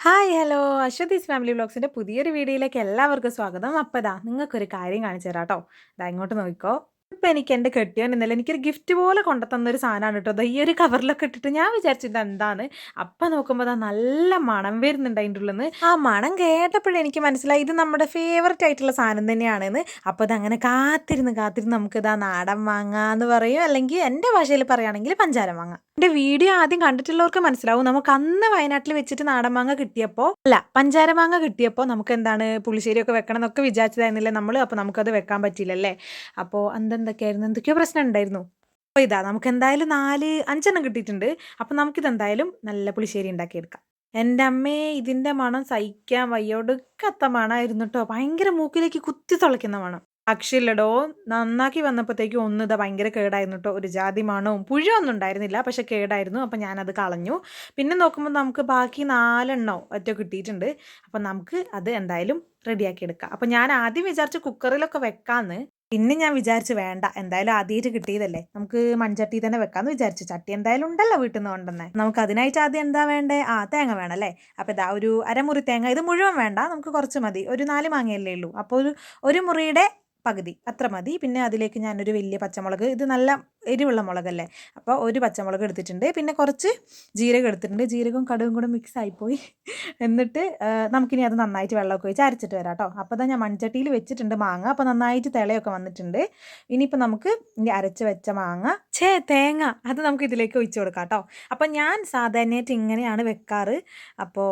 Hi hello. Aswathi's family വ്ളോഗ്സിന്റെ പുതിയൊരു വീഡിയോയിലേക്ക് എല്ലാവർക്കും സ്വാഗതം. അപ്പോൾ ഇതാ നിങ്ങൾക്കൊരു കാര്യം കാണിച്ചു തരാം കേട്ടോ ഇതാ ഇങ്ങോട്ട് നോക്കിക്കോ. ഇപ്പം എനിക്ക് എന്റെ കെട്ടിയോൻ ഇന്നലെ എനിക്കൊരു ഗിഫ്റ്റ് പോലെ കൊണ്ടുതന്നൊരു സാധനമാണ് കേട്ടോ ഈ ഒരു കവറിലൊക്കെ ഇട്ടിട്ട് ഞാൻ വിചാരിച്ചിട്ട് എന്താണ്? അപ്പം നോക്കുമ്പോൾ അതാ നല്ല മണം വരുന്നുണ്ട് അതിന്റെ ഉള്ളിൽ നിന്ന് ആ മണം കേട്ടപ്പോഴേ എനിക്ക് മനസ്സിലായി ഇത് നമ്മുടെ ഫേവററ്റ് ആയിട്ടുള്ള സാധനം തന്നെയാണെന്ന്. അപ്പോൾ അതങ്ങനെ കാത്തിരുന്ന് കാത്തിരുന്ന് നമുക്ക് ഇതാ നാടൻ മാങ്ങ എന്ന് പറയും. അല്ലെങ്കിൽ എന്റെ ഭാഷയിൽ പറയുകയാണെങ്കിൽ പഞ്ചാര മാങ്ങ. എന്റെ വീഡിയോ ആദ്യം കണ്ടിട്ടുള്ളവർക്ക് മനസ്സിലാവും. നമുക്ക് അന്ന് വയനാട്ടിൽ വെച്ചിട്ട് നാടൻ മാങ്ങ കിട്ടിയപ്പോൾ അല്ല പഞ്ചാര മാങ്ങ കിട്ടിയപ്പോൾ നമുക്ക് എന്താണ് പുളിശ്ശേരിയൊക്കെ വെക്കണം എന്നൊക്കെ വിചാരിച്ചതായിരുന്നില്ല നമ്മൾ അപ്പോൾ നമുക്കത് വെക്കാൻ പറ്റിയില്ലല്ലേ? അപ്പോൾ എന്തെന്തൊക്കെയായിരുന്നു എന്തൊക്കെയോ പ്രശ്നം ഉണ്ടായിരുന്നു. അപ്പോൾ ഇതാ നമുക്ക് എന്തായാലും നാല് അഞ്ചെണ്ണം കിട്ടിയിട്ടുണ്ട്. അപ്പോൾ നമുക്കിത് എന്തായാലും നല്ല പുളിശ്ശേരി ഉണ്ടാക്കിയെടുക്കാം. എന്റെ അമ്മയെ ഇതിന്റെ മണം സഹിക്കാൻ വയ്യോടുക്കത്ത മണമായിരുന്നു കേട്ടോ ഭയങ്കര മൂക്കിലേക്ക് കുത്തി തുളയ്ക്കുന്ന മണം. അക്ഷയില്ലടോ നന്നാക്കി വന്നപ്പോഴത്തേക്കും ഒന്ന് ഇതാ ഭയങ്കര കേടായിരുന്നു കേട്ടോ ഒരു ജാതി മണവും പുഴുവൊന്നും ഉണ്ടായിരുന്നില്ല. പക്ഷെ കേടായിരുന്നു. അപ്പം ഞാനത് കളഞ്ഞു. പിന്നെ നോക്കുമ്പോൾ നമുക്ക് ബാക്കി നാലെണ്ണോ ഒറ്റ കിട്ടിയിട്ടുണ്ട്. അപ്പം നമുക്ക് അത് എന്തായാലും റെഡിയാക്കി എടുക്കാം അപ്പം ഞാൻ ആദ്യം വിചാരിച്ച് കുക്കറിലൊക്കെ വെക്കാമെന്ന് പിന്നെ ഞാൻ വിചാരിച്ചു വേണ്ട എന്തായാലും ആദ്യമായിട്ട് കിട്ടിയതല്ലേ. നമുക്ക് മൺചട്ടി തന്നെ വെക്കാന്ന് വിചാരിച്ചു. ചട്ടി എന്തായാലും ഉണ്ടല്ലോ വീട്ടിൽ നിന്ന് കൊണ്ടുവന്നേ. നമുക്ക് അതിനായിട്ട് ആദ്യം എന്താ വേണ്ടേ? ആ തേങ്ങ വേണം അല്ലേ? ഇതാ ഒരു അരമുറി തേങ്ങ. ഇത് മുഴുവൻ വേണ്ട നമുക്ക് കുറച്ച് മതി. ഒരു നാല് മാങ്ങയല്ലേ ഉള്ളൂ. അപ്പോൾ ഒരു ഒരു മുറിയുടെ പകുതി. അത്ര മതി. പിന്നെ അതിലേക്ക് ഞാനൊരു വലിയ പച്ചമുളക് ഇത് നല്ല എരിവുള്ള മുളകല്ലേ? അപ്പോൾ ഒരു പച്ചമുളക് എടുത്തിട്ടുണ്ട്. പിന്നെ കുറച്ച് ജീരകം എടുത്തിട്ടുണ്ട്. ജീരകവും കടുകും കൂടെ മിക്സ് ആയിപ്പോയി. എന്നിട്ട് നമുക്കിനി അത് നന്നായിട്ട് വെള്ളമൊക്കെ ഒഴിച്ച് അരച്ചിട്ട് വരാം കേട്ടോ അപ്പോൾ തന്നെ ഞാൻ മൺചട്ടിയിൽ വെച്ചിട്ടുണ്ട് മാങ്ങ. അപ്പോൾ നന്നായിട്ട് തിളയൊക്കെ വന്നിട്ടുണ്ട്. ഇനിയിപ്പോൾ നമുക്ക് ഇനി അരച്ച് വെച്ച മാങ്ങ. ഛേ തേങ്ങ. അത് നമുക്ക് ഇതിലേക്ക് ഒഴിച്ചു കൊടുക്കാം കേട്ടോ അപ്പോൾ ഞാൻ സാധാരണയായിട്ട് ഇങ്ങനെയാണ് വെക്കാറ്. അപ്പോൾ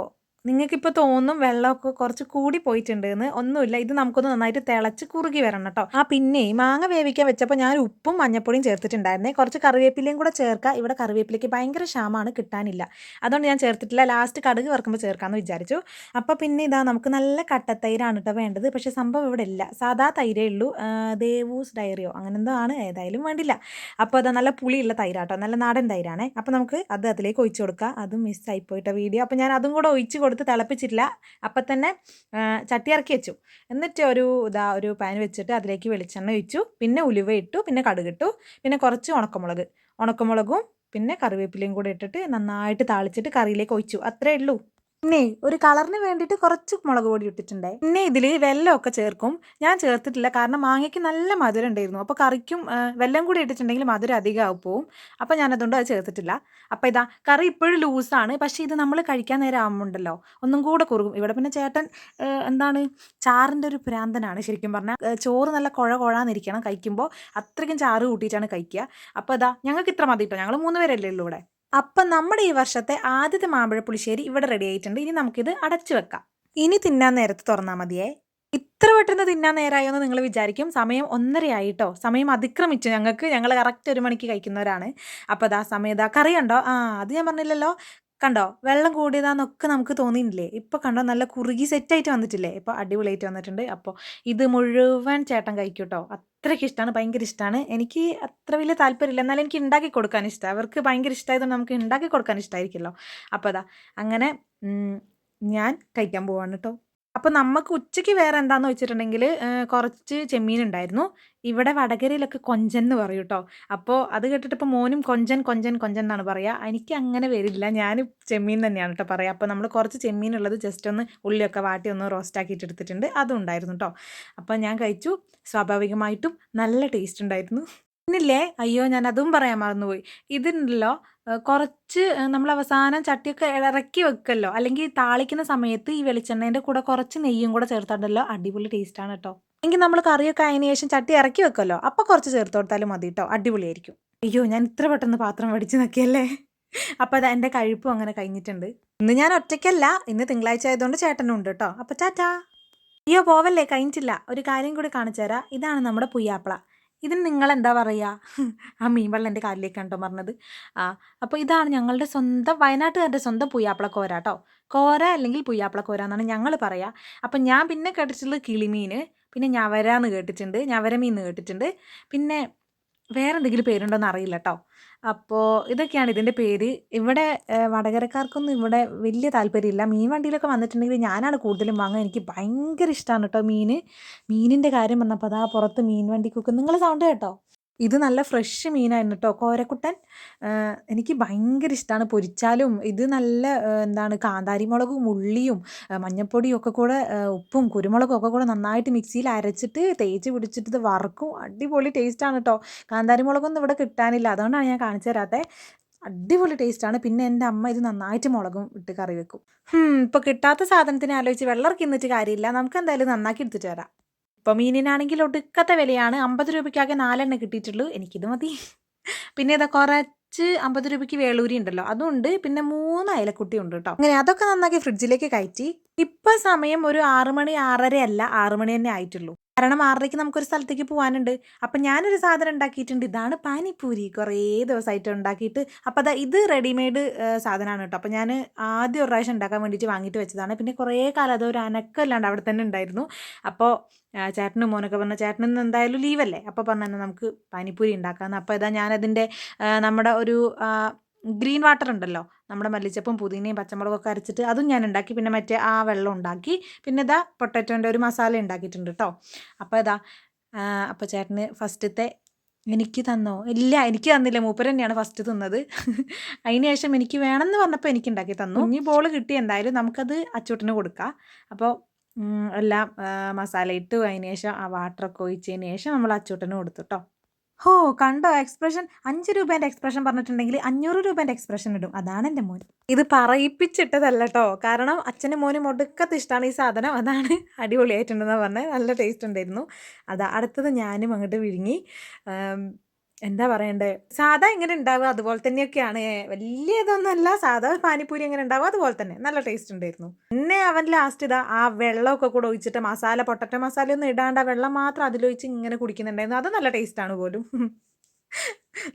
നിങ്ങൾക്കിപ്പോൾ തോന്നും വെള്ളമൊക്കെ കുറച്ച് കൂടി പോയിട്ടുണ്ട് എന്ന് ഒന്നുമില്ല. ഇത് നമുക്കൊന്ന് നന്നായിട്ട് തിളച്ച് കുറുകി വരണം കേട്ടോ ആ പിന്നെ മാങ്ങ വേവിക്കാൻ വെച്ചപ്പോൾ ഞാൻ ഉപ്പും മഞ്ഞപ്പൊടിയും ചേർത്തിട്ടുണ്ടായിരുന്നേ. കുറച്ച് കറിവേപ്പിലയും കൂടെ ചേർക്കുക ഇവിടെ കറിവേപ്പിലേക്ക് ഭയങ്കര ക്ഷാമമാണ് കിട്ടാനില്ല. അതുകൊണ്ട് ഞാൻ ചേർത്തിട്ടില്ല. ലാസ്റ്റ് കടുക് വറുക്കുമ്പോൾ ചേർക്കാമെന്ന് വിചാരിച്ചു. അപ്പോൾ പിന്നെ ഇതാ നമുക്ക് നല്ല കട്ടത്തൈരാണ് കേട്ടോ വേണ്ടത്. പക്ഷേ സംഭവം ഇവിടെ ഇല്ല. സാധാ തൈരേ ഉള്ളൂ. ദേവൂസ് ഡയറിയോ അങ്ങനെ എന്തോ ആണ്. ഏതായാലും വേണ്ടില്ല. അപ്പോൾ അതാ നല്ല പുളിയുള്ള തൈരാട്ടോ നല്ല നാടൻ തൈരാണേ. അപ്പോൾ നമുക്ക് അത് അതിലേക്ക് ഒഴിച്ചു കൊടുക്കുക അതും മിസ്സായിപ്പോയിട്ടോ വീഡിയോ. അപ്പോൾ ഞാൻ അതും കൂടെ ഒഴിച്ച് കൊടുത്ത് തിളപ്പിച്ചിട്ടില്ല. അപ്പം തന്നെ ചട്ടി ഇറക്കി വെച്ചു. എന്നിട്ട് ഒരു ഇതാ ഒരു പാൻ വെച്ചിട്ട് അതിലേക്ക് വെളിച്ചെണ്ണ ഒഴിച്ചു. പിന്നെ ഉലുവ ഇട്ടു പിന്നെ കടുകിട്ടു പിന്നെ കുറച്ച് ഉണക്കമുളക്. ഉണക്കമുളകും പിന്നെ കറിവേപ്പിലയും കൂടെ ഇട്ടിട്ട് നന്നായിട്ട് താളിച്ചിട്ട് കറിയിലേക്ക് ഒഴിച്ചു. അത്രേ ഉള്ളൂ. പിന്നെ ഒരു കളറിന് വേണ്ടിയിട്ട് കുറച്ച് മുളക് പൊടി ഇട്ടിട്ടുണ്ടേ. പിന്നെ ഇതിൽ വെല്ലമൊക്കെ ചേർക്കും. ഞാൻ ചേർത്തിട്ടില്ല. കാരണം മാങ്ങയ്ക്ക് നല്ല മധുരം ഉണ്ടായിരുന്നു. അപ്പോൾ കറിക്കും വെല്ലം കൂടി ഇട്ടിട്ടുണ്ടെങ്കിൽ മധുരം അധികമാവും പോവും. അപ്പോൾ ഞാൻ അതുകൊണ്ട് അത് ചേർത്തിട്ടില്ല. അപ്പോൾ ഇതാ കറി ഇപ്പോഴും ലൂസാണ്. പക്ഷേ ഇത് നമ്മൾ കഴിക്കാൻ നേരം ആകുമ്പോണ്ടല്ലോ ഒന്നും കൂടെ കുറുകും. ഇവിടെ പിന്നെ ചേട്ടൻ എന്താണ് ചാറിന്റെ ഒരു ഭ്രാന്തനാണ് ശരിക്കും പറഞ്ഞാൽ ചോറ് നല്ല കുഴ കുഴാന്നിരിക്കണം കഴിക്കുമ്പോൾ അത്രയ്ക്കും ചാറ് കൂട്ടിയിട്ടാണ് കഴിക്കുക. അപ്പോൾ ഇതാ ഞങ്ങൾക്ക് ഇത്ര മതി കേട്ടോ ഞങ്ങൾ മൂന്ന് പേരല്ലേ ഉള്ളൂ ഇവിടെ. അപ്പം നമ്മുടെ ഈ വർഷത്തെ ആദ്യത്തെ മാമ്പഴ പുളിശ്ശേരി ഇവിടെ റെഡി ആയിട്ടുണ്ട്. ഇനി നമുക്കിത് അടച്ചു വെക്കാം. ഇനി തിന്നാൻ നേരത്ത് തുറന്നാൽ മതിയേ. ഇത്ര പെട്ടെന്ന് തിന്നാൻ നേരമായോ എന്ന് നിങ്ങൾ വിചാരിക്കും. സമയം ഒന്നരയായിട്ടോ. സമയം അതിക്രമിച്ചു. ഞങ്ങൾക്ക് ഞങ്ങൾ കറക്റ്റ് ഒരു മണിക്ക് കഴിക്കുന്നവരാണ്. അപ്പോൾ അതാ സമയം ഇതാ കറിയുണ്ടോ? ആ അത് ഞാൻ പറഞ്ഞില്ലല്ലോ. കണ്ടോ? വെള്ളം കൂടിയതാന്നൊക്കെ നമുക്ക് തോന്നിയില്ലേ ഇപ്പോൾ കണ്ടോ? നല്ല കുറുകി സെറ്റായിട്ട് വന്നിട്ടില്ലേ? ഇപ്പോൾ അടിപൊളിയായിട്ട് വന്നിട്ടുണ്ട്. അപ്പോൾ ഇത് മുഴുവൻ ചേട്ടൻ കഴിക്കും കേട്ടോ അത്രയ്ക്ക് ഇഷ്ടമാണ് ഭയങ്കര ഇഷ്ടമാണ് എനിക്ക് അത്ര വലിയ താല്പര്യമില്ല. എന്നാലും എനിക്ക് ഉണ്ടാക്കി കൊടുക്കാൻ ഇഷ്ടമാണ് അവർക്ക് ഭയങ്കര ഇഷ്ടമായതുകൊണ്ട് നമുക്ക് ഉണ്ടാക്കി കൊടുക്കാൻ ഇഷ്ടമായിരിക്കുമല്ലോ അപ്പോൾ അതാ അങ്ങനെ ഞാൻ കഴിക്കാൻ പോവാണ് കേട്ടോ. അപ്പോൾ നമുക്ക് ഉച്ചയ്ക്ക് വേറെ എന്താണെന്ന് വെച്ചിട്ടുണ്ടെങ്കിൽ കുറച്ച് ചെമ്മീൻ ഉണ്ടായിരുന്നു ഇവിടെ വടകരയിലൊക്കെ കൊഞ്ചൻ എന്ന് പറയും കേട്ടോ അപ്പോൾ അത് കേട്ടിട്ട് ഇപ്പോൾ മോനും കൊഞ്ചൻ കൊഞ്ചൻ കൊഞ്ചൻ എന്നാണ് പറയുക എനിക്ക് അങ്ങനെ വരില്ല ഞാൻ ചെമ്മീൻ തന്നെയാണ് കേട്ടോ പറയുക അപ്പോൾ നമ്മൾ കുറച്ച് ചെമ്മീൻ ഉള്ളത് ജസ്റ്റ് ഒന്ന് ഉള്ളിയൊക്കെ വാട്ടി ഒന്ന് റോസ്റ്റ് ആക്കിയിട്ട് എടുത്തിട്ടുണ്ട്. അതും ഉണ്ടായിരുന്നു കേട്ടോ അപ്പോൾ ഞാൻ കഴിച്ചു. സ്വാഭാവികമായിട്ടും നല്ല ടേസ്റ്റ് ഉണ്ടായിരുന്നു. പിന്നില്ലേ അയ്യോ ഞാൻ അതും പറയാൻ മറന്നുപോയി. ഇതുണ്ടല്ലോ കുറച്ച് നമ്മൾ അവസാനം ചട്ടിയൊക്കെ ഇറക്കി വെക്കല്ലോ. അല്ലെങ്കിൽ താളിക്കുന്ന സമയത്ത് ഈ വെളിച്ചെണ്ണേന്റെ കൂടെ കുറച്ച് നെയ്യും കൂടെ ചേർത്താണ്ടല്ലോ. അടിപൊളി ടേസ്റ്റാണ് കേട്ടോ എങ്കിൽ നമ്മൾ കറിയൊക്കെ അതിന് ശേഷം ചട്ടി ഇറക്കി വെക്കല്ലോ. അപ്പോൾ കുറച്ച് ചേർത്ത് കൊടുത്താലും മതി കേട്ടോ അടിപൊളിയായിരിക്കും. അയ്യോ ഞാൻ ഇത്ര പെട്ടെന്ന് പാത്രം വടിച്ച് നോക്കിയല്ലേ? അപ്പോൾ അത് എന്റെ കഴിപ്പും അങ്ങനെ കഴിഞ്ഞിട്ടുണ്ട്. ഇന്ന് ഞാൻ ഒറ്റയ്ക്കല്ല. ഇന്ന് തിങ്കളാഴ്ച ആയതുകൊണ്ട് ചേട്ടനും ഉണ്ട് കേട്ടോ അപ്പോൾ ചാറ്റാ അയ്യോ പോവല്ലേ? കഴിഞ്ഞിട്ടില്ല. ഒരു കാര്യം കൂടി കാണിച്ചു തരാം. ഇതാണ് നമ്മുടെ പുയ്യാപ്പിള ഇതിന് നിങ്ങൾ എന്താ പറയുക ആ മീൻ വെള്ളം എന്റെ കാലിലേക്കാണ് കേട്ടോ പറഞ്ഞത് ആ അപ്പോൾ ഇതാണ് ഞങ്ങളുടെ സ്വന്തം വയനാട്ടുകാരുടെ സ്വന്തം പുയ്യാപ്പിള കോര കേട്ടോ കോര അല്ലെങ്കിൽ പുയ്യാപ്പിള കോര എന്നാണ് ഞങ്ങൾ പറയുക അപ്പം ഞാൻ പിന്നെ കേട്ടിട്ടുള്ളത് കിളിമീൻ പിന്നെ ഞവര എന്ന് കേട്ടിട്ടുണ്ട് ഞവരമീൻ എന്ന് കേട്ടിട്ടുണ്ട്. പിന്നെ വേറെ എന്തെങ്കിലും പേരുണ്ടോ എന്ന് അറിയില്ല കേട്ടോ അപ്പോൾ ഇതൊക്കെയാണ് ഇതിന്റെ പേര്. ഇവിടെ വടകരക്കാർക്കൊന്നും ഇവിടെ വലിയ താല്പര്യമില്ല. മീൻ വണ്ടിയിലൊക്കെ വന്നിട്ടുണ്ടെങ്കിൽ ഞാനാണ് കൂടുതലും വാങ്ങുക. എനിക്ക് ഭയങ്കര ഇഷ്ടമാണ് കേട്ടോ മീൻ മീനിന്റെ കാര്യം വന്നപ്പോൾ അതാ പുറത്ത് മീൻ വണ്ടിക്കൊക്കെ. നിങ്ങൾ സൗണ്ട് കേട്ടോ? ഇത് നല്ല ഫ്രഷ് മീനായിരുന്നു കേട്ടോ. കോരക്കുട്ടൻ എനിക്ക് ഭയങ്കര ഇഷ്ടമാണ് പൊരിച്ചാലും. ഇത് നല്ല എന്താണ് കാന്താരി മുളകും ഉള്ളിയും മഞ്ഞപ്പൊടിയും ഒക്കെ കൂടെ ഉപ്പും കുരുമുളകും ഒക്കെ കൂടെ നന്നായിട്ട് മിക്സിയിൽ അരച്ചിട്ട് തേച്ച് പിടിച്ചിട്ട് ഇത് വറക്കും. അടിപൊളി ടേസ്റ്റാണ് കേട്ടോ. കാന്താരി മുളകൊന്നും ഇവിടെ കിട്ടാനില്ല. അതുകൊണ്ടാണ് ഞാൻ കാണിച്ചു തരാത്തത് അടിപൊളി ടേസ്റ്റാണ് പിന്നെ എന്റെ അമ്മ ഇത് നന്നായിട്ട് മുളകും ഇട്ട് കറി വെക്കും. ഇപ്പോൾ കിട്ടാത്ത സാധനത്തിനെ ആലോചിച്ച് വെള്ളം ഇറക്കി നിന്നിട്ട് കാര്യമില്ല. നമുക്ക് എന്തായാലും നന്നാക്കി എടുത്തിട്ട് വരാം. ഇപ്പോൾ മീനിനാണെങ്കിൽ ഒടുക്കത്തെ വിലയാണ് അമ്പത് രൂപയ്ക്കാകെ നാലെണ്ണം കിട്ടിയിട്ടുള്ളൂ. എനിക്കിത് മതി. പിന്നെ ഇതാ കുറച്ച് അമ്പത് രൂപയ്ക്ക് വേളൂരി ഉണ്ടല്ലോ. അതുണ്ട്. പിന്നെ മൂന്ന് അയലക്കുട്ടി ഉണ്ട് കേട്ടോ. അങ്ങനെ അതൊക്കെ നന്നാക്കി ഫ്രിഡ്ജിലേക്ക് കയറ്റി. ഇപ്പം സമയം ഒരു ആറ് മണി ആറര അല്ല ആറ് മണി തന്നെ ആയിട്ടുള്ളൂ. കാരണം ആറരയ്ക്ക് നമുക്കൊരു സ്ഥലത്തേക്ക് പോകാനുണ്ട് അപ്പം ഞാനൊരു സാധനം ഉണ്ടാക്കിയിട്ടുണ്ട്. ഇതാണ് പാനിപ്പൂരി. കുറേ ദിവസമായിട്ട് ഉണ്ടാക്കിയിട്ട്. അപ്പം അതാ ഇത് റെഡിമെയ്ഡ് സാധനമാണ് കേട്ടോ. അപ്പം ഞാൻ ആദ്യം ഒരു പ്രാവശ്യം ഉണ്ടാക്കാൻ വേണ്ടിയിട്ട് വാങ്ങിയിട്ട് വെച്ചതാണ്. പിന്നെ കുറേ കാലം അത് ഒരു അനക്കമല്ലാണ്ട് അവിടെ തന്നെ ഉണ്ടായിരുന്നു. അപ്പോൾ ചേട്ടനും മോനൊക്കെ പറഞ്ഞ ചേട്ടനും എന്തായാലും ലീവല്ലേ? അപ്പോൾ പറഞ്ഞു നമുക്ക് പാനിപ്പൂരി ഉണ്ടാക്കാമെന്ന് അപ്പോൾ ഇതാ ഞാനതിന്റെ നമ്മുടെ ഒരു ഗ്രീൻ വാട്ടർ ഉണ്ടല്ലോ. നമ്മുടെ മല്ലിച്ചപ്പും പുതിനയും പച്ചമുളകും ഒക്കെ അരച്ചിട്ട് അതും ഞാൻ ഉണ്ടാക്കി. പിന്നെ മറ്റേ ആ വെള്ളം ഉണ്ടാക്കി. പിന്നെ ഇതാ പൊട്ടറ്റോന്റെ ഒരു മസാല ഉണ്ടാക്കിയിട്ടുണ്ട് കേട്ടോ അപ്പോൾ ഇതാ അപ്പോൾ ചേട്ടന് ഫസ്റ്റത്തെ എനിക്ക് തന്നോ? ഇല്ല എനിക്ക് തന്നില്ല. മൂപ്പർ തന്നെയാണ് ഫസ്റ്റ് തിന്നത്. അതിന് ശേഷം എനിക്ക് വേണമെന്ന് പറഞ്ഞപ്പോൾ എനിക്ക് ഉണ്ടാക്കി തന്നു. ഇനി ബോൾ കിട്ടി. എന്തായാലും നമുക്കത് അച്ചൂട്ടിന് കൊടുക്കാം. അപ്പോൾ എല്ലാം മസാല ഇട്ടു. അതിന് ശേഷം ആ വാട്ടറൊക്കെ ഒഴിച്ചതിന് ശേഷം നമ്മൾ അച്ചൂട്ടിന് കൊടുത്തു കേട്ടോ ഹോ കണ്ടോ? എക്സ്പ്രഷൻ അഞ്ച് രൂപേന്റെ എക്സ്പ്രഷൻ പറഞ്ഞിട്ടുണ്ടെങ്കിൽ അഞ്ഞൂറ് രൂപേന്റെ എക്സ്പ്രഷൻ ഇടും. അതാണ് എന്റെ മോൻ ഇത് പറയിപ്പിച്ചിട്ടതല്ല കേട്ടോ കാരണം അച്ഛനും മോനും ഒടുക്കത്ത് ഇഷ്ടമാണ് ഈ സാധനം. അതാണ് അടിപൊളിയായിട്ടുണ്ടെന്ന് പറഞ്ഞത്. നല്ല ടേസ്റ്റ് ഉണ്ടായിരുന്നു. അതാ അടുത്തത് ഞാനും അങ്ങോട്ട് വിഴുങ്ങി. എന്താ പറയണ്ടേ? സാധാ എങ്ങനെ ഉണ്ടാവുക അതുപോലെ തന്നെയൊക്കെയാണ്. വലിയ ഇതൊന്നുമല്ല സാധാ പാനിപ്പൂരി എങ്ങനെ ഉണ്ടാവുക അതുപോലെ തന്നെ. നല്ല ടേസ്റ്റ് ഉണ്ടായിരുന്നു പിന്നെ അവൻ ലാസ്റ്റ് ഇതാ ആ വെള്ളമൊക്കെ കൂടെ ഒഴിച്ചിട്ട് മസാല പൊട്ടറ്റ മസാല ഒന്നും ഇടാണ്ട് ആ വെള്ളം മാത്രം അതിലൊഴിച്ച് ഇങ്ങനെ കുടിക്കുന്നുണ്ടായിരുന്നു. അത് നല്ല ടേസ്റ്റാണ് പോലും.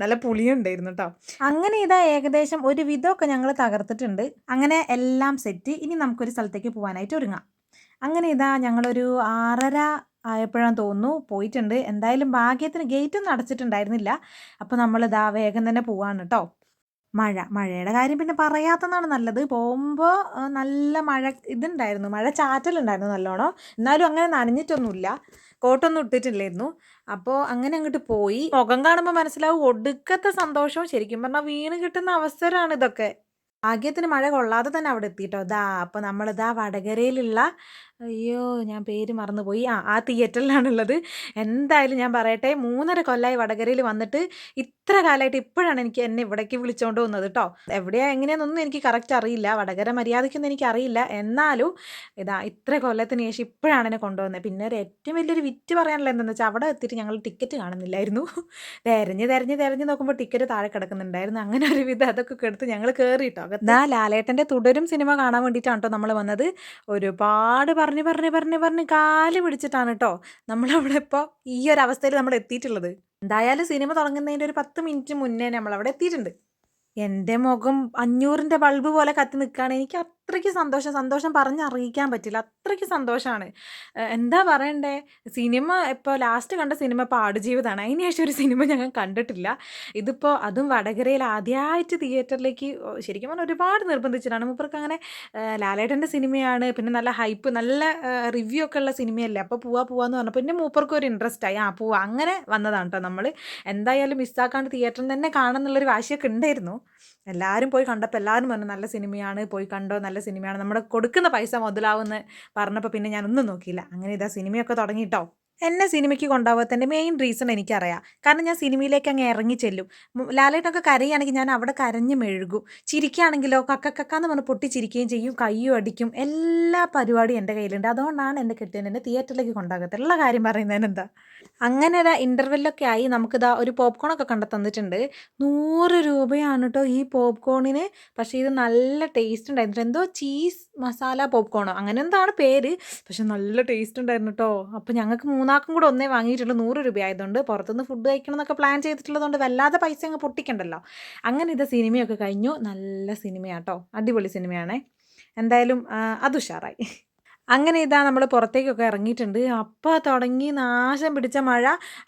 നല്ല പുളിയുണ്ടായിരുന്നു കേട്ടോ അങ്ങനെ ഇതാ ഏകദേശം ഒരു വിധമൊക്കെ ഞങ്ങൾ തകർത്തിട്ടുണ്ട്. അങ്ങനെ എല്ലാം സെറ്റ് ഇനി നമുക്കൊരു സ്ഥലത്തേക്ക് പോകാനായിട്ട് ഒരുങ്ങാം. അങ്ങനെ ഇതാ ഞങ്ങളൊരു ആറര ആയപ്പോഴാണ് തോന്നുന്നു പോയിട്ടുണ്ട്. എന്തായാലും ഭാഗ്യത്തിന് ഗേറ്റ് ഒന്നും അടച്ചിട്ടുണ്ടായിരുന്നില്ല അപ്പോൾ ഇതാ വേഗം തന്നെ പോവാണ് കേട്ടോ മഴ മഴയുടെ കാര്യം പിന്നെ പറയാത്തതാണ് നല്ലത്. പോകുമ്പോൾ നല്ല മഴ ഇതുണ്ടായിരുന്നു. മഴ ചാറ്റലുണ്ടായിരുന്നു നല്ലോണം. എന്നാലും അങ്ങനെ നനഞ്ഞിട്ടൊന്നുമില്ല. കോട്ടൊന്നും ഇട്ടിട്ടില്ലായിരുന്നു. അപ്പോൾ അങ്ങനെ അങ്ങോട്ട് പോയി. മുഖം കാണുമ്പോൾ മനസ്സിലാവും ഒടുക്കത്തെ സന്തോഷവും ശരിക്കും പറഞ്ഞാൽ വീണ് കിട്ടുന്ന അവസരമാണ് ഇതൊക്കെ. ഭാഗ്യത്തിന് മഴ കൊള്ളാതെ തന്നെ അവിടെ എത്തിയിട്ടോ ഇതാ അപ്പോൾ നമ്മളിതാ വടകരയിലുള്ള അയ്യോ ഞാൻ പേര് മറന്നുപോയി. ആ ആ തിയേറ്ററിലാണുള്ളത്. എന്തായാലും ഞാൻ പറയട്ടെ മൂന്നര കൊല്ലമായി വടകരയിൽ വന്നിട്ട് ഇത്ര കാലമായിട്ട് ഇപ്പോഴാണ് എനിക്ക് എന്നെ ഇവിടേക്ക് വിളിച്ചുകൊണ്ട് വന്നത് കേട്ടോ എവിടെയാ എങ്ങനെയാണെന്നൊന്നും എനിക്ക് കറക്റ്റ് അറിയില്ല. വടകര മര്യാദയ്ക്കൊന്നും എനിക്ക് അറിയില്ല. എന്നാലും ഇതാ ഇത്ര കൊല്ലത്തിന് ശേഷം ഇപ്പോഴാണ് എന്നെ കൊണ്ടുവന്നത്. പിന്നെ ഒരു ഏറ്റവും വലിയൊരു വിറ്റ് പറയാനുള്ള എന്താണെന്ന് വെച്ചാൽ അവിടെ എത്തിയിട്ട് ഞങ്ങൾ ടിക്കറ്റ് കാണുന്നില്ലായിരുന്നു. തെരഞ്ഞ് തെരഞ്ഞ് തെരഞ്ഞ് നോക്കുമ്പോൾ ടിക്കറ്റ് താഴെ കിടക്കുന്നുണ്ടായിരുന്നു. അങ്ങനെ ഒരു വിധം അതൊക്കെ എടുത്ത് ഞങ്ങൾ കയറിയിട്ടോ ദാ ലാലേട്ടന്റെ തുടരും സിനിമ കാണാൻ വേണ്ടിയിട്ടാണ് കേട്ടോ നമ്മൾ വന്നത്. ഒരുപാട് പറഞ്ഞ് പറഞ്ഞ് പറഞ്ഞ് പറഞ്ഞ് കാൽ പിടിച്ചിട്ടാണ് കേട്ടോ നമ്മളവിടെ ഇപ്പോൾ ഈ ഒരു അവസ്ഥയിൽ നമ്മൾ എത്തിയിട്ടുള്ളത്. എന്തായാലും സിനിമ തുടങ്ങുന്നതിന്റെ ഒരു പത്ത് മിനിറ്റ് മുന്നേ നമ്മളവിടെ എത്തിയിട്ടുണ്ട്. എന്റെ മുഖം അഞ്ഞൂറിന്റെ ബൾബ് പോലെ കത്തി നിൽക്കുകയാണ്. എനിക്ക് അത്രയ്ക്ക് സന്തോഷം. സന്തോഷം പറഞ്ഞറിയിക്കാൻ പറ്റില്ല. അത്രയ്ക്ക് സന്തോഷമാണ് എന്താ പറയണ്ടേ? സിനിമ ഇപ്പോൾ ലാസ്റ്റ് കണ്ട സിനിമ ഇപ്പോൾ ആടുജീവിതമാണ് അതിന് ശേഷം ഒരു സിനിമ ഞങ്ങൾ കണ്ടിട്ടില്ല. ഇതിപ്പോൾ അതും വടകരയിൽ ആദ്യമായിട്ട് തിയേറ്ററിലേക്ക് ശരിക്കും പറഞ്ഞാൽ ഒരുപാട് നിർബന്ധിച്ചിട്ടാണ്. മൂപ്പർക്ക് അങ്ങനെ ലാലേട്ടന്റെ സിനിമയാണ് പിന്നെ നല്ല ഹൈപ്പ് നല്ല റിവ്യൂ ഒക്കെ ഉള്ള സിനിമയല്ലേ. അപ്പോൾ പോവാ പോവാന്ന് പറഞ്ഞപ്പോൾ പിന്നെ മൂപ്പർക്ക് ഒരു ഇൻട്രസ്റ്റ് ആയി. ആ പോവാ. അങ്ങനെ വന്നതാണ് കേട്ടോ നമ്മൾ എന്തായാലും മിസ്സാക്കാണ്ട് തിയേറ്ററിൽ തന്നെ കാണണം എന്നുള്ളൊരു വാശിയൊക്കെ ഉണ്ടായിരുന്നു. എല്ലാവരും പോയി കണ്ടപ്പോൾ എല്ലാവരും പറഞ്ഞു നല്ല സിനിമയാണ് പോയി കണ്ടോ നല്ല സിനിമയാണ്. നമ്മുടെ കൊടുക്കുന്ന പൈസ മുതലാവുമെന്ന് പറഞ്ഞപ്പോൾ പിന്നെ ഞാൻ ഒന്നും നോക്കിയില്ല. അങ്ങനെ ഇതാ സിനിമയൊക്കെ തുടങ്ങിയിട്ടോ എന്നെ സിനിമയ്ക്ക് കൊണ്ടുപോകാത്തതിന്റെ മെയിൻ റീസൺ എനിക്കറിയാം. കാരണം ഞാൻ സിനിമയിലേക്ക് അങ്ങ് ഇറങ്ങി ചെല്ലും. ലാലേട്ടൊക്കെ കരയുകയാണെങ്കിൽ ഞാൻ അവിടെ കരഞ്ഞ് മെഴുകും. ചിരിക്കുകയാണെങ്കിലോ കക്ക എന്ന് പറഞ്ഞ് പൊട്ടി ചിരിക്കുകയും ചെയ്യും കയ്യും അടിക്കും. എല്ലാ പരിപാടിയും എന്റെ കയ്യിലുണ്ട്. അതുകൊണ്ടാണ് എന്റെ കെട്ടിയൻ എന്നെ തിയേറ്ററിലേക്ക് കൊണ്ടാകത്തുള്ള കാര്യം പറയുന്നതിന് എന്താ അങ്ങനെ ഇതാ ഇന്റർവെല്ലൊക്കെ ആയി നമുക്കിതാ ഒരു പോപ്കോണൊക്കെ കണ്ട തന്നിട്ടുണ്ട്. നൂറ് രൂപയാണ് കേട്ടോ ഈ പോപ്കോണിന് പക്ഷേ ഇത് നല്ല ടേസ്റ്റ് ഉണ്ടായിരുന്നു എന്തോ ചീസ് മസാല പോപ്കോണോ അങ്ങനെ എന്താണ് പേര്. പക്ഷെ നല്ല ടേസ്റ്റ് ഉണ്ടായിരുന്നു കേട്ടോ അപ്പോൾ ഞങ്ങൾക്ക് മൂന്നാക്കും കൂടെ ഒന്നേ വാങ്ങിയിട്ടുള്ളൂ. നൂറ് രൂപ ആയതുകൊണ്ട് പുറത്തുനിന്ന് ഫുഡ് കഴിക്കണം എന്നൊക്കെ പ്ലാൻ ചെയ്തിട്ടുള്ളതുകൊണ്ട് വല്ലാതെ പൈസ അങ്ങ് പൊട്ടിക്കണ്ടല്ലോ. അങ്ങനെ ഇത് സിനിമയൊക്കെ കഴിഞ്ഞു. നല്ല സിനിമയാട്ടോ അടിപൊളി സിനിമയാണേ എന്തായാലും അത് ഉഷാറായി. അങ്ങനെ ഇതാ നമ്മൾ പുറത്തേക്കൊക്കെ ഇറങ്ങിയിട്ടുണ്ട്. അപ്പോൾ തുടങ്ങി നാശം പിടിച്ച മഴ.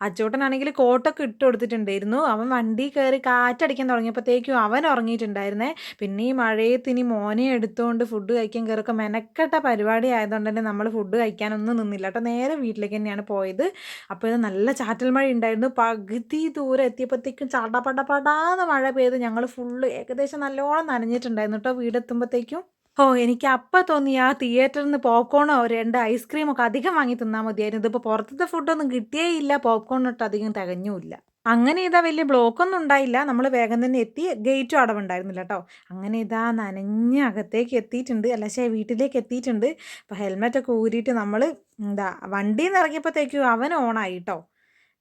അച്ചൂട്ടനാണെങ്കിൽ കോട്ടൊക്കെ ഇട്ട് കൊടുത്തിട്ടുണ്ടായിരുന്നു. അവൻ വണ്ടി കയറി കാറ്റടിക്കാൻ തുടങ്ങിയപ്പോഴത്തേക്കും അവൻ ഉറങ്ങിയിട്ടുണ്ടായിരുന്നേ. പിന്നെ ഈ മഴയത്ത് ഇനി മോനെ എടുത്തുകൊണ്ട് ഫുഡ് കഴിക്കാൻ കയറൊക്കെ മെനക്കെട്ട പരിപാടി ആയതുകൊണ്ട് തന്നെ നമ്മൾ ഫുഡ് കഴിക്കാനൊന്നും നിന്നില്ല കേട്ടോ. നേരെ വീട്ടിലേക്ക് തന്നെയാണ് പോയത്. അപ്പോൾ ഇത് നല്ല ചാറ്റൽ മഴ ഉണ്ടായിരുന്നു. പകുതി ദൂരം എത്തിയപ്പോഴത്തേക്കും ചടപടപടാന്ന് മഴ പെയ്ത് ഞങ്ങൾ ഫുള്ള് ഏകദേശം നല്ലോണം നനഞ്ഞിട്ടുണ്ടായിരുന്നു കേട്ടോ വീടെത്തുമ്പോഴത്തേക്കും ഓ എനിക്ക് അപ്പൊ തോന്നി ആ തിയേറ്ററിൽ നിന്ന് പോപ്കോണോ രണ്ട് ഐസ്ക്രീമൊക്കെ അധികം വാങ്ങി തിന്നാൽ മതിയായിരുന്നു. ഇതിപ്പോ പുറത്തത്തെ ഫുഡൊന്നും കിട്ടിയേ ഇല്ല പോപ്കോൺ ഇട്ട് അധികം തികഞ്ഞുമില്ല. അങ്ങനെ ഇതാ വലിയ ബ്ലോക്കൊന്നും ഉണ്ടായില്ല. നമ്മൾ വേഗം തന്നെ എത്തി ഗേറ്റും അടവുണ്ടായിരുന്നില്ല കേട്ടോ. അങ്ങനെ ഇതാ നനഞ്ഞ അകത്തേക്ക് എത്തിയിട്ടുണ്ട്. അല്ല ശേ വീട്ടിലേക്ക് എത്തിയിട്ടുണ്ട്. അപ്പം ഹെൽമെറ്റൊക്കെ ഊരിയിട്ട് നമ്മൾ എന്താ വണ്ടിയിൽ നിന്ന് ഇറങ്ങിയപ്പോഴത്തേക്കും അവൻ ഓണായി കേട്ടോ.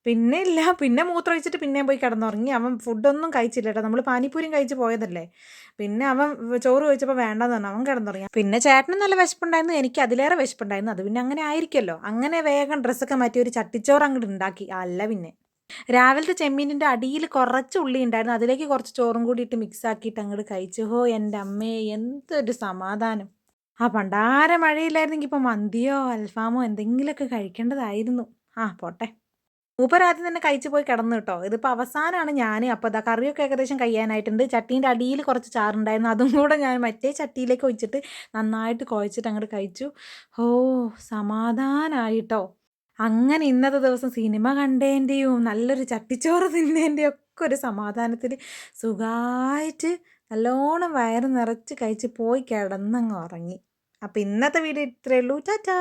പിന്നെ ഇല്ല പിന്നെ മൂത്രമൊഴിച്ചിട്ട് പിന്നെയും പോയി കിടന്നുറങ്ങി. അവൻ ഫുഡൊന്നും കഴിച്ചില്ല കേട്ടോ നമ്മൾ പാനിപ്പൂരിയും കഴിച്ച് പോയതല്ലേ. പിന്നെ അവൻ ചോറ് കഴിച്ചപ്പോൾ വേണ്ടെന്ന് പറഞ്ഞു. അവൻ കിടന്നുറങ്ങി. പിന്നെ ചേട്ടനും നല്ല വിശപ്പുണ്ടായിരുന്നു. എനിക്ക് അതിലേറെ വിശപ്പുണ്ടായിരുന്നു. അത് പിന്നെ അങ്ങനെ ആയിരിക്കുമല്ലോ. അങ്ങനെ വേഗം ഡ്രസ്സൊക്കെ മാറ്റി ഒരു ചട്ടിച്ചോറ് അങ്ങോട്ട് ഉണ്ടാക്കി അല്ല പിന്നെ. രാവിലത്തെ ചെമ്മീനിന്റെ അടിയിൽ കുറച്ച് ഉള്ളി ഉണ്ടായിരുന്നു അതിലേക്ക് കുറച്ച് ചോറും കൂടി ഇട്ട് മിക്സ് ആക്കിയിട്ട് അങ്ങോട്ട് കഴിച്ചു. ഹോ എന്റെ അമ്മേ എന്തൊരു സമാധാനം. ആ പണ്ടാര മഴയില്ലായിരുന്നെങ്കിൽ ഇപ്പോൾ മന്തിയോ അൽഫാമോ എന്തെങ്കിലുമൊക്കെ കഴിക്കേണ്ടതായിരുന്നു. ആ പോട്ടെ. മൂപ്പരാദ്യം തന്നെ കഴിച്ചു പോയി കിടന്നു കേട്ടോ. ഇതിപ്പോൾ അവസാനമാണ് ഞാൻ അപ്പോൾ അതാ കറിയൊക്കെ ഏകദേശം കഴിയാനായിട്ടുണ്ട്. ചട്ടീന്റെ അടിയിൽ കുറച്ച് ചാറുണ്ടായിരുന്നു. അതും കൂടെ ഞാൻ മറ്റേ ചട്ടിയിലേക്ക് ഒഴിച്ചിട്ട് നന്നായിട്ട് കുഴച്ചിട്ട് അങ്ങോട്ട് കഴിച്ചു. ഓ സമാധാനമായിട്ടോ അങ്ങനെ ഇന്നത്തെ ദിവസം സിനിമ കണ്ടേന്റെയും നല്ലൊരു ചട്ടിച്ചോറ് തിന്നേന്റെയും ഒക്കെ ഒരു സമാധാനത്തിൽ സുഖമായിട്ട് നല്ലോണം വയറ് നിറച്ച് കഴിച്ച് പോയി കിടന്നങ്ങ് ഉറങ്ങി. അപ്പോൾ ഇന്നത്തെ വീഡിയോ ഇത്രയേ ഉള്ളൂ. ടാറ്റാ!